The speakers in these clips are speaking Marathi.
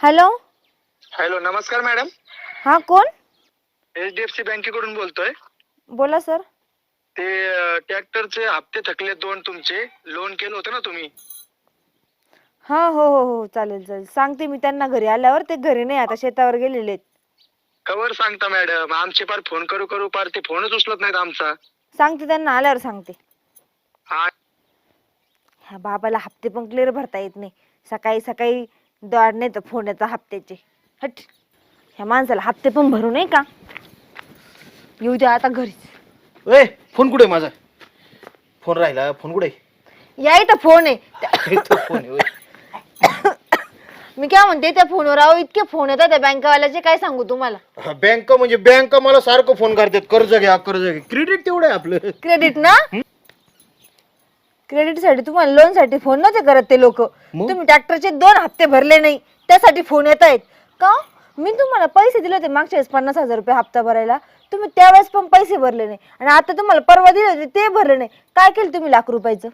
हॅलो? हॅलो नमस्कार मॅडम. हा कोण? एच डी एफ सी बँकेकडून बोलतोय. बोला सर. ते ट्रॅक्टरचे हप्ते थकले दोन तुमचे. लोन केलं होतं ना तुम्ही? हा हो हो हो चालेल चालेल. सांगते मी त्यांना घरी आल्यावर. ते घरी नाही आता शेतावर गेलेले आहेत. कवर सांगता मॅडम. आमचे पार फोन करू करू पार ते फोनच उचलत नाहीत आमचा. सांगते त्यांना आल्यावर सांगते. हा. ह्या बाबाला हप्ते पण क्लिअर भरता येत नाही. सकाळी सकाळी दॉड नाही तर फोन येतात हप्त्याचे. हट. ह्या माणसाला हप्ते पण भरू नये का? येऊ द्या आता घरीच. ए फोन कुठे माझा? फोन राहिला फोन कुठे या इथं फोन आहे. त्या- तो फोन आहे होय. मी काय म्हणते त्या फोनवर अहो इतके फोन येतात त्या बँकावाल्याचे काय सांगू तुम्हाला? हा, बँक म्हणजे बँक मला सारखं फोन करतात. कर्ज घ्या कर्ज घ्या. क्रेडिट तेवढं आहे आपलं. क्रेडिट ना? क्रेडिटसाठी तुम्हाला लोनसाठी फोन नव्हते करत ते लोक. मग? तुम्ही ट्रॅक्टरचे दोन हप्ते भरले नाही त्यासाठी फोन येत आहेत. का? मी तुम्हाला पैसे दिले होते मागच्या वेळेस पन्नास हजार रुपये हप्ता भरायला. तुम्ही त्यावेळेस पण पैसे भरले नाही. आणि आता तुम्हाला परवा दिले होते ते भरले नाही. काय केलं तुम्ही लाख रुपयाचं?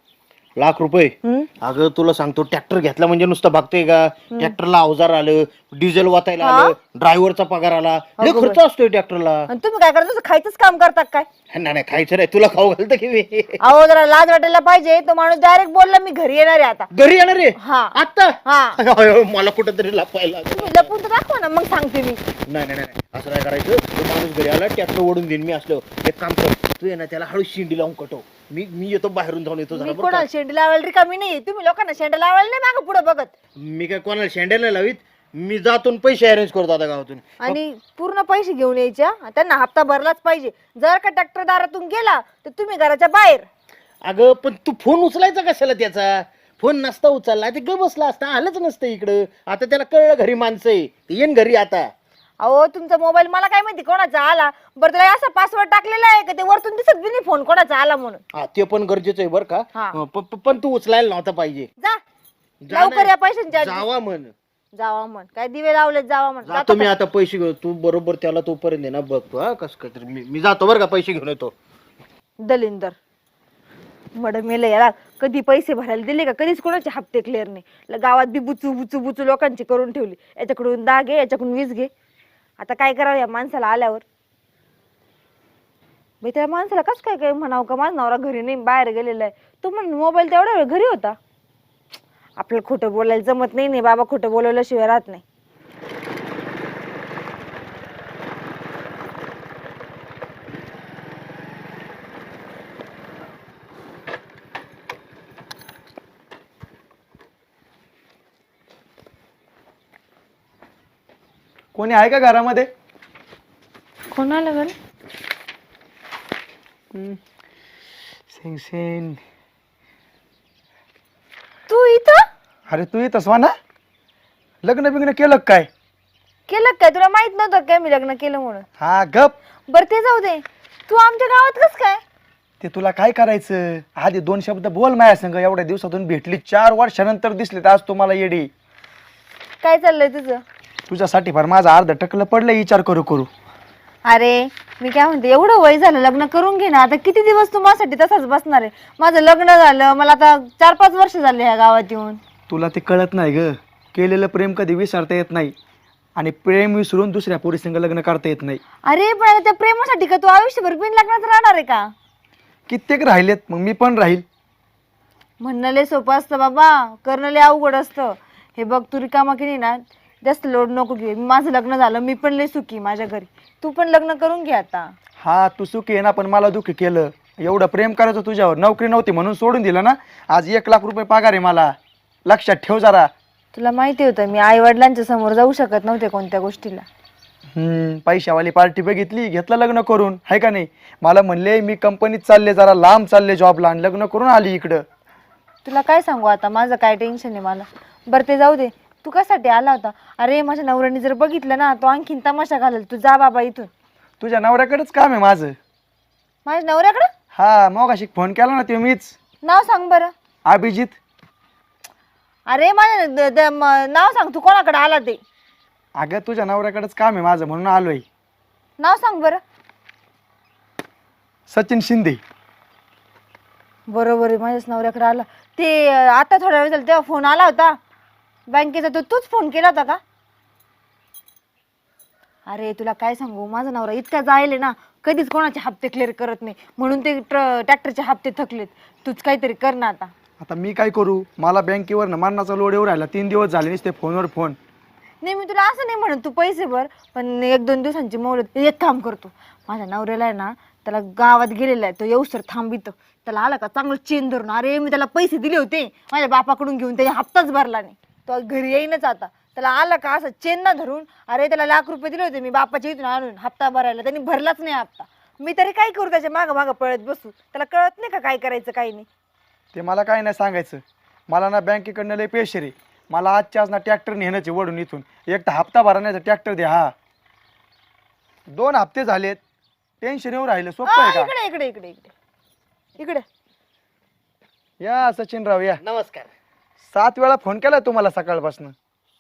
लाख रुपये. हम्म? अगं तुला सांगतो ट्रॅक्टर घेतला म्हणजे नुसतं भागतोय का? ट्रॅक्टरला अवजार आलं डिझेल वाचायला आलं ड्रायव्हरचा पगार आला. लय खर्च असतोय ट्रॅक्टरला. आणि तुम्ही काय करता? खायचंच काम करता काय? नाही नाही खायचं नाही. तुला खाऊ घालतं की मी? अहो जरा लाज वाटायला पाहिजे. तो माणूस डायरेक्ट बोलला मी घरी येणार आहे आता. घरी येणार रे हा. आता हा. अयो, मला कुठंतरी लपायला. तुम्ही लपून तर दाखवा ना मग सांगते मी. नाही नाही नाही असं नाही करायचं. तो माणूस घरी आला ट्रॅक्टर ओढून देईन मी असलो. एक काम कर तू ये ना त्याला हळू शिंडी लावून कटव. मी मी येतो बाहेरून जाऊन येतो जरा मी बरं का? कोणाला शेंडी लावायला रिकामी नाही तुम्ही लोकांना शेंडा लावायला नाही मागं पुढे बघत. मी काय कोणाला शेंड्या नाही लावीत? मी जातून पैसे अरेंज करतो आता गावातून. आणि पूर्ण पैसे घेऊन यायच्या. त्यांना हप्ता भरलाच पाहिजे. जर का ट्रॅक्टर दारातून गेला तर तुम्ही घराच्या बाहेर. अगं पण तू फोन उचलायचा कशाला त्याचा? फोन नसता उचलला ते ग बसला असता आलंच नसतं इकडं. आता त्याला कळलं घरी माणसं आहे. ते येईन घरी आता. अहो तुमचा मोबाईल मला काय माहिती कोणाचा आला? बरं त्याला असा पासवर्ड टाकलेला आहे का? ते वरतून दिसत बी नाही फोन कोणाचा आला म्हणून. हा ते पण गरजेचं आहे बरं का. हा. प- प- पण तू उचलायला नव्हता पाहिजे. जा. जा लवकर नाही. या पैशांच्या आधी. जावा म्हण. जावा म्हण. काय दिवे लावलेत जावा म्हण. जातो जातो मी आता पैसे घेऊ तू बरोबर त्याला तोपर्यंत आहे ना बघ तू हा कस काय तरी मी मी जातो बरं का पैसे घेऊन येतो. दलिंदर. मड मेले याला. कधी पैसे भरायला दिले का? कधीच कोणाचे हप्ते क्लिअर नाही. ल- गावात बी बुचू बुचू बुचू लोकांची करून ठेवली. याच्याकडून दहा घे याच्याकडून वीस घे. आता काय करावं या माणसाला आल्यावर? बाई त्या माणसाला कसं काय काय म्हणावं का? माझा नवरा घरी नाही बाहेर गेलेला आहे. तो म्हण मोबाईल तेवढा वेळ घरी होता. आपल्याला खोटं बोलायला जमत नाही नाही बाबा खोटं बोलवल्याशिवाय राहत नाही. कोणी आहे का घरामध्ये? कोणाला बरं? सेन सेन तू इथं? अरे तू येतस ना लग्न बिग्न केलं का काय? केलं काय? तुला माहीत नव्हतं काय मी लग्न केलं म्हणून? हा गप. बरं ते जाऊ दे. तू आमच्या गावात कस काय? ते तुला काय करायचं? आधी दोन शब्द बोल माझ्या संग. एवढ्या दिवसातून भेटली चार वर्षानंतर दिसले तर आज तुम्हाला येडी. काय चाललंय तुझं? तुझ्यासाठी फार माझं अर्ध टकलं पडलं विचार करू करू. अरे मी काय म्हणते एवढं वय झालं लग्न करून घे ना. आता किती दिवस तू माझ्यासाठी तसाच बसणार आहे? माझं लग्न झालं मला आता चार पाच वर्ष झाले ह्या गावात येऊन. तुला ते कळत नाही ग. केलेलं प्रेम कधी विसरता येत नाही. आणि प्रेम विसरून दुसऱ्या पोरीसंग लग्न करता येत नाही. अरे पण आता त्या प्रेमासाठी का तू आयुष्यभर बिन लग्नात राहणार आहे का? कित्येक राहिलेत मग मी पण राहील. म्हणणं लय सोपं असतं बाबा. करणं लय अवघड असतं. हे बघ तू रिकामा की नाही ना जास्त लोड नको घे माझं लग्न झालं मी पण लय सुखी माझ्या घरी. तू पण लग्न करून घे आता. हा तू सुखी आहे ना पण मला दुःखी केलं. एवढं प्रेम करायचं तुझ्यावर. नोकरी नव्हती म्हणून सोडून दिलं ना. आज एक लाख रुपये पगार आहे मला. लक्षात ठेव जरा. तुला माहिती होतं मी आई वडिलांच्या समोर जाऊ शकत नव्हते कोणत्या गोष्टीला. हम्म पैशावाली पार्टी बघितली घेतलं लग्न करून. आहे का नाही? मला म्हणले मी कंपनीत चालले जरा लांब चालले जॉबला आणि लग्न करून आली इकडं. तुला काय सांगू आता? माझं काय टेन्शन आहे मला. बरं ते जाऊ दे. तू कशासाठी आला होता? अरे माझ्या नवऱ्याने जर बघितलं ना तो आणखीन तमाशा घालेल. तू जा बाबा इथून. तुझ्या नवऱ्याकडेच काम आहे माझं. माझ्या नवऱ्याकडं? हा मग फोन केला ना ते मीच. नाव सांग बरं. अभिजित. अरे माझ्या द- द- म- नाव सांग तू कोणाकडे आला ते? अगं तुझ्या नवऱ्याकडेच काम आहे माझं म्हणून आलोय. नाव सांग बरं. सचिन शिंदे. बरोबर आहे माझ्याच नवऱ्याकडे आला. ते अं, आता थोड्या वेळ झाला तेव्हा फोन आला होता. बँकेचा तो तूच फोन केला होता का? अरे तुला काय सांगू? माझा नवरा इतका जायले ना कधीच कोणाचे हप्ते क्लिअर करत नाही. म्हणून ते ट्रॅक्टरचे हप्ते थकलेत. तूच काहीतरी कर ना आता. आता मी काय करू? मला बँकेवर न मारण्याचा लोड येऊ राहिला. तीन दिवस झाले नसते फोनवर फोन. नाही मी तुला असं नाही म्हणत. तू पैसे भर पण एक दोन दिवसांची मोडत एक काम करतो माझ्या नवऱ्याला आहे ना त्याला गावात गेलेला आहे. तो येऊसर थांबित त्याला आला का? चांगलं चेन धरून. अरे मी त्याला पैसे दिले होते. माझ्या बापाकडून घेऊन त्याने हप्ताच भरला नाही. तो घरी येईनच आता. त्याला आला का असं चेन ना धरून? अरे त्याला लाख रुपये दिले होते मी बापाच्या इथून आणून. हप्ता भरायला. त्यांनी भरलाच नाही हप्ता. मी तरी काय करू त्याच्या मागं मागं पळत बसू? त्याला कळत नाही का काय करायचं काही नाही? ते मला काय नाही सांगायचं. मला ना बँकेकडनं लय पैसे रे. मला आजच्या आज ना ट्रॅक्टर नेण्याचे वडून इथून. एक तर हप्ता भरण्याचा ट्रॅक्टर द्या हा. दोन हप्ते झालेत. टेन्शन येऊ राहिलं. सोपं आहे का? इकडे इकडे इकडे इकडे. इकडे. या सचिनराव या. नमस्कार. सात वेळा फोन केलाय तुम्हाला सकाळपासून.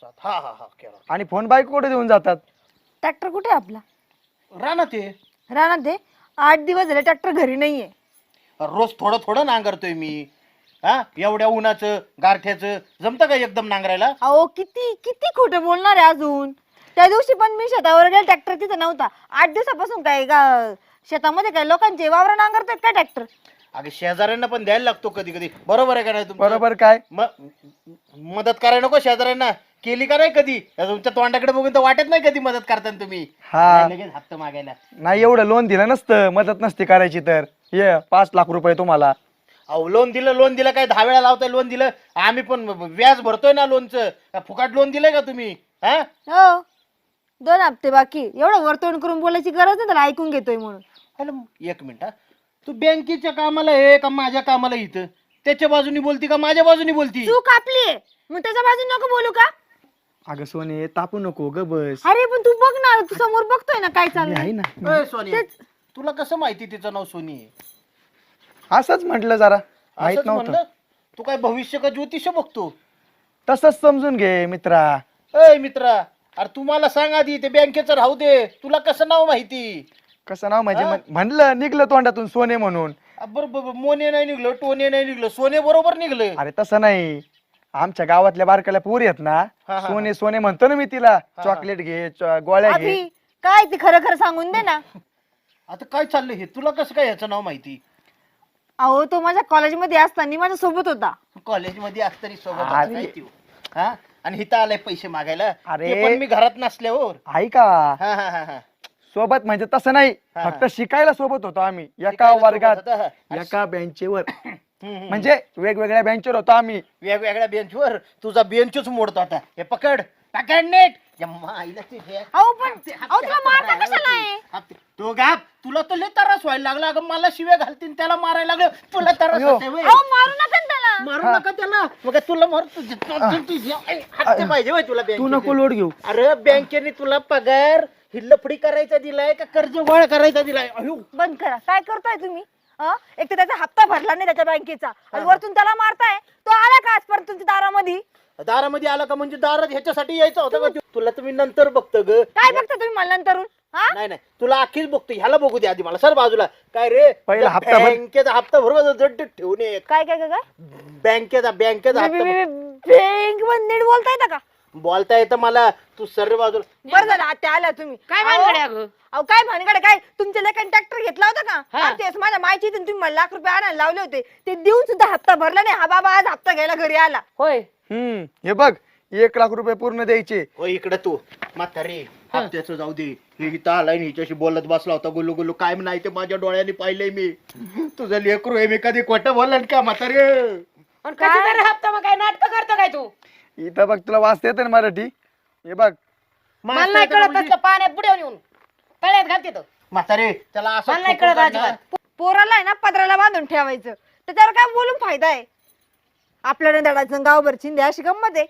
हा हा हा केला. आणि फोन बाईक कुठे देऊन जातात? ट्रॅक्टर कुठे आहे आपला? राणा ते राहणार ते आठ दिवस झाले ट्रॅक्टर घरी नाहीये. रोज थोडं थोडं नांगरतोय मी. हा? एवढ्या उन्हाचं गारठ्याचं जमतं का एकदम नांगरायला? अहो किती किती खोटं बोलणार आहे अजून? त्या दिवशी पण मी शेतावर गेले ट्रॅक्टर तिथं नव्हता. आठ दिवसापासून काय का शेतामध्ये काय लोकांचे वावर नांगरतात काय ट्रॅक्टर? अगं शेजाऱ्यांना पण द्यायला लागतो कधी कधी बरोबर आहे का नाही तुमचं? बरोबर काय? म- मदत करायला नको शेजाऱ्यांना. केली का नाही कधी? आता तुमच्या तोंडाकडे बघून तर वाटत नाही कधी मदत करताना तुम्ही. हा. नाही लगेच हप्ता मागायला. नाही एवढं लोन दिलं नसतं. मदत नसती करायची तर. ये पाच लाख रुपये तुम्हाला. अहो लोन दिलं लोन दिलं काय दहा वेळा लावताय लोन दिलं? आम्ही पण व्याज भरतोय ना लोनचं का फुकाट लोन दिलंय का तुम्ही? हा? हो. दोन हप्ते बाकी. एवढं वर्तवण करून बोलायची गरज नाही त्याला ऐकून घेतोय म्हणून. हॅलो एक मिनिट हा. तू बँकेच्या कामाला आहे का माझ्या कामाला इथं? त्याच्या बाजूनी बोलती का माझ्या बाजूनी बोलती? आपली आहे. मग त्याच्या बाजून नको बोलू का? अगं सोने तापू नको ग बस. अरे पण तू बघ ना तू समोर बघतोय ना काय मी आहे चाललंय ना. ए, सोनी तुला कसं माहिती तिचं नाव सोनी आहे? असंच म्हटलं जरा. माहीत असंच नव्हतं. म्हणलं? तू काय भविष्य का ज्योतिष बघतो? तसंच समजून घे मित्रा. अय मित्रा अरे तू मला सांग आधी ते बँकेचं राहू दे. तुला कसं नाव माहिती? कसं नाव म्हणजे हा? म्हण- म्हणलं निघलं तोंडातून सोने म्हणून. बरोबर मोने नाही निघलं टोने नाही निघलं सोने बरोबर निघलं. अरे तसं नाही. आमच्या गावातल्या बारकाल्या पोरी आहेत ना हा, हा. सोने सोने म्हणतो ना मी तिला चॉकलेट घे च- गोळ्या घे. अभि काय ते खरं खरं सांगून दे ना. आता काय चाललंय हे? तुला कसं काय ह्याचं नाव माहिती? अहो तो माझ्या कॉलेजमध्ये असताना माझ्या सोबत होता. कॉलेजमध्ये असतरी सोबत अरे. होता काय त्यो? हा? आणि हिथं आलाय पैसे मागायला. अरे. ते पण मी घरात नसल्यावर. ऐका. हा हा हा हा. सोबत म्हणजे तसं नाही. हा, फक्त शिकायला सोबत होतो आम्ही. एका शिकायला सोबत वर्गात होता. एका बेंचेवर. हम्म. म्हणजे वेगवेगळ्या बेंचवर होतो आम्ही. वेगवेगळ्या बेंचवर. तुझा बेंचच मोडतो आता. हे पकड. पकड नेट. या माईला तुझ्या. अहो पण हप्ते- अहो तुला मारता कशाला आहे? तो गाप. तुला तो लय त्रास व्हायला लागला. अगं मला शिव्या घालतील त्याला मारायला लागलं. तुला त्रास अयो. होतोय व्हय. अहो मारू नका ना त्याला. मारू नका त्याला. मग तुला मार तुझी- तुझी- तुझी- ऐ, हप्ते पाहिजे व्हय तुला तू बँकेचे. नको लोड घेऊ. अरे बँकेने तुला पगार ही लफडी करायचा दिलाय का कर्ज गोळा करायचा दिलाय? अयो. बंद करा. काय करताय तुम्ही? अं? एक तर त्याचा हप्ता भरला नाही त्याच्या बँकेचा. आणि वरतून त्याला मारताय. तो आला का आजपर्यंत तुमच्या दारामध्ये? दारामध्ये आला का म्हणजे दारात ह्याच्यासाठी यायचं होतं का? तू? तुला तुम्ही नंतर बघतो ग. काय बघता तुम्ही मला नंतरून? हा? नाही नाही. तुला अखेर बघतो. ह्याला बघू दे आधी मला. सर बाजूला. काय रे? पहिला हप्ता भर. बँकेचा हप्ता भरवा जड ठेवून ये. काय काय काय काय? बँकेचा बँकेचा हप्ता भर- बँकमध्ये नीट बोलता येतं का? बोलता येतं मला तू सर्व बाजूला बरं झालं आता आल्या तुम्ही. काय अहो? अहो काय भानगड? काय? तुमच्या लेखाने ट्रॅक्टर घेतला होता का? हा, तेच माझ्या माहिती तुम्ही मला लाख रुपये आणायला लावले होते. ते देऊन सुद्धा हप्ता भरला नाही. हा बाबा आज हप्ता घ्यायला घरी आला. होय. हम्म हे बघ एक लाख रुपये पूर्ण द्यायचे. हो इकडे तू. म्हातारे हप्त्याचं जाऊ दे. हे इथं आलाय आणि हिच्याशी बोलत बसला होता गुल्लू गुल्लू काय नाही ते माझ्या डोळ्याने पाहिलंय मी. तुझं लेकरू आहे मी कधी खोटं बोललं का म्हातारे? आणि कधी तरी हप्ता? मग काय नाटक करतो काय तू? इथं बघ तुला वाचता येतं ना मराठी. हे बघ. मला नाही कळत असलं पाण्यात बुड्यावर येऊन तळ्यात घालते तो. म्हातारे त्याला असं मला नाही ठोकून कळत काढ ना. अजिबात. पो- पोराला आहे ना पदराला बांधून ठेवायचं. त्याच्यावर काय बोलून फायदा आहे? आपल्याला दडाचं गावभर चिंदे अशी गंमत आहे.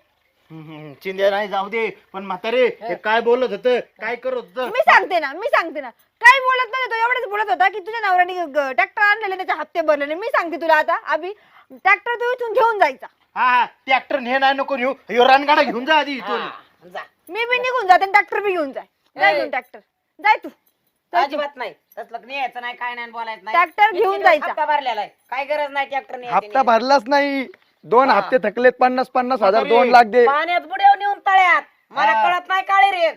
हम्म, हम्म, चिंध्या नाही जाऊ दे. पण म्हातारे हे काय बोलत होतं? काय करत होतं? मी सांगते ना मी सांगते ना. काय बोलत नाही तो एवढंच बोलत होता की तुझ्या नवऱ्याने ट्रॅक्टर आणलेले त्याचे हप्ते भरले नाही मी सांगते तुला आता अभि. ट्रॅक्टर तू इथून घेऊन जायचा. हा हा ट्रॅक्टर हे नाही नको नेऊ. ह्यो रणगाडा घेऊन जा आधी इथून. हा, जा. मी बी निघून जाते ट्रॅक्टर बी घेऊन जाय. जाय ए. घेऊन ट्रॅक्टर. जाय तू. जाय तू. अजिबात नाही. तसलं न्यायचं नाही काय नाही बोलायचं नाही. ट्रॅक्टर घेऊन दिवस जायचा. हप्ता भरलेला आहे. काय गरज नाही ट्रॅक्टर हप्ता भरलाच नाही. दोन हा. हप्ते थकलेत पन्नास पन्नास हजार. दोन लाख दे. पाण्यात बुड्यावर नेऊन तळ्यात. मला हा. कळत नाही काळे रे.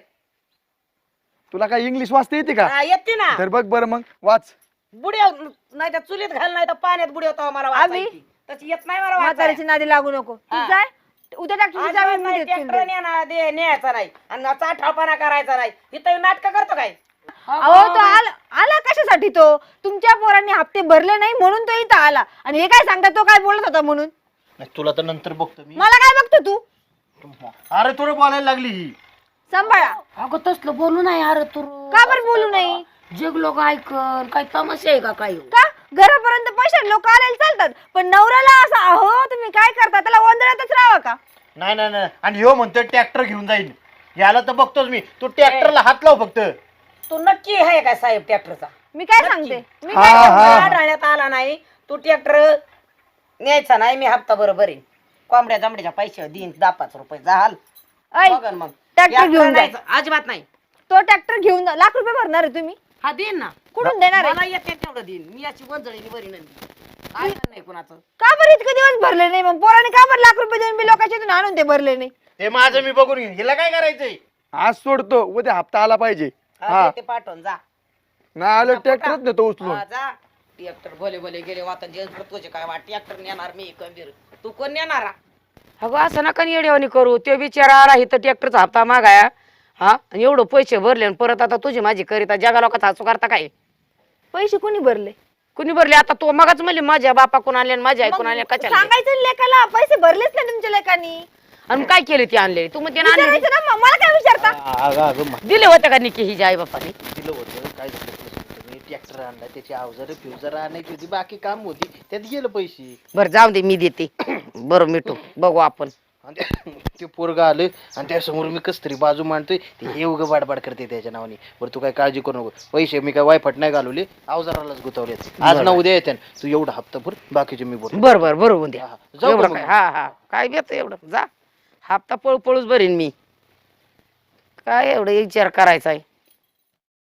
तुला काय इंग्लिश वाचता येते का? हा, येते ना. तर बघ बरं मग. वाच. बुड्या नाही तर चुलीत घाल नाही तर पाण्यात बुड्या मला आम्ही? वाचायची. तशी येत नाही मला म्हाताऱ्याची नादी लागू नको. तू हा. जाय. उद्या टाकली जावे मी देत ट्रॅक्टर न्यायचा न्यायचा नाही. आणि चाठापणा करायचा नाही. इथं नाटक करतो काय? अहो तो आला आला कशासाठी तो? तुमच्या पोरांनी हप्ते भरले नाही म्हणून तो इथं आला. आणि हे काय सांगता तो काय बोलत होता म्हणून? नाही, तुला तर नंतर बघतो मी. मला काय बघतो तू? अरे तुला बोलायला लागली ही. सांभाळा. अगं तसलं बोलू नाही अरे तू. का बरं बोलू नाही? जग लोक ऐकल. काय तमाशा आहे का काय? का? घरापर्यंत पैसे लोक आलेले चालतात. पण नवऱ्याला असा अहो तुम्ही काय करता? त्याला वंदळ्यातच राहावा का? नाही नाही नाही. आणि ह्यो म्हणतोय ट्रॅक्टर घेऊन जाईन. याला तर बघतोच मी. तू ट्रॅक्टरला हात लाव फक्त. तू नक्की आहे काय साहेब ट्रॅक्टरचा? मी काय सांगते? मी हा काय हा. आढळण्यात आला नाही. तू ट्रॅक्टर न्यायचा नाही मी हप्ता बरोबर आहे. कोंबड्या जांबड्याच्या पैसे देईन दहा पाच रुपये. झाल ऐ, बघ मग. ट्रॅक्टर घेऊन जा. न्यायचं, अजिबात नाही. तो ट्रॅक्टर घेऊन जा. लाख रुपये भरणार आहे तुम्ही? हा देईन ना. कुठून देणार आहे? मला येते तेवढं देईन. मी वंजळीने बरी नंदी ऐकलं नाही कुणाचं. का बरं इतके दिवस भरले नाही? मग पोराने का बरं लाख रुपये देऊन मी लोकांच्या इथून आणून ते भरले नाही? ते माझं मी बघून घेईन. हिला काय करायचंय? आज सोडतो. उद्या हप्ता आला पाहिजे. हा, हा. ते पाठवून जा. नाही आलं ट्रॅक्टरच देतो उचलून. हा, जा. ट्रॅक्टर भले भले गेले वाता जेंट्स तुझे काय वाट? ट्रॅक्टर नेणार मी कबीर. तू कोण नेणार? अगं असं नका येडेवानी करू. ते बिचारा आला इथं ट्रॅक्टरचा हप्ता मागाया. हा? आणि एवढं पैसे भरले आणि परत आता तुझी माझी करीता जगा लोकांचा हसू करता काय? पैसे कोणी भरले? कुणी भरले? आता तो मगाच म्हणले माझ्या बापा कोण आणले आणि माझ्या आई कोण आणले कशाला सांगायचं ना लेकाला पैसे भरलेच नाही तुमच्या लेकानी. आणि काय केले ते आणले? तू म्हणते आणले विचारायचं ना मग, मला काय विचारता? अगं अगं मा- दिले होते का निकी हिच्या आई बापाने दिलं होतं काय झालं? मी ट्रॅक्टर आणला त्याची अवजार फ्युजर आणायची होती बाकी काम होती त्यात गेलं पैसे. बरं जाऊ दे मी देते. बरं मिठू बघू आपण. आणि ते- पोरग आलं आणि त्यासमोर मी कस तरी बाजू मांडतोय. ते हे उगं बाडबाड करते त्याच्या नावाने. बरं तू काय काळजी करू नको. पैसे मी काय वायफट नाही घालवले. अवजारालाच गुतवलेत. आज ना उद्या येते तू एवढा हप्ता भर बाकीचे मी बोल बर बर बरोबर द्या. हा, जाऊ का एवढं मग? काय हा हा. काय घेत एवढं? जा. हप्ता पळू पळूच भरीन मी. काय एवढं विचार करायचा आहे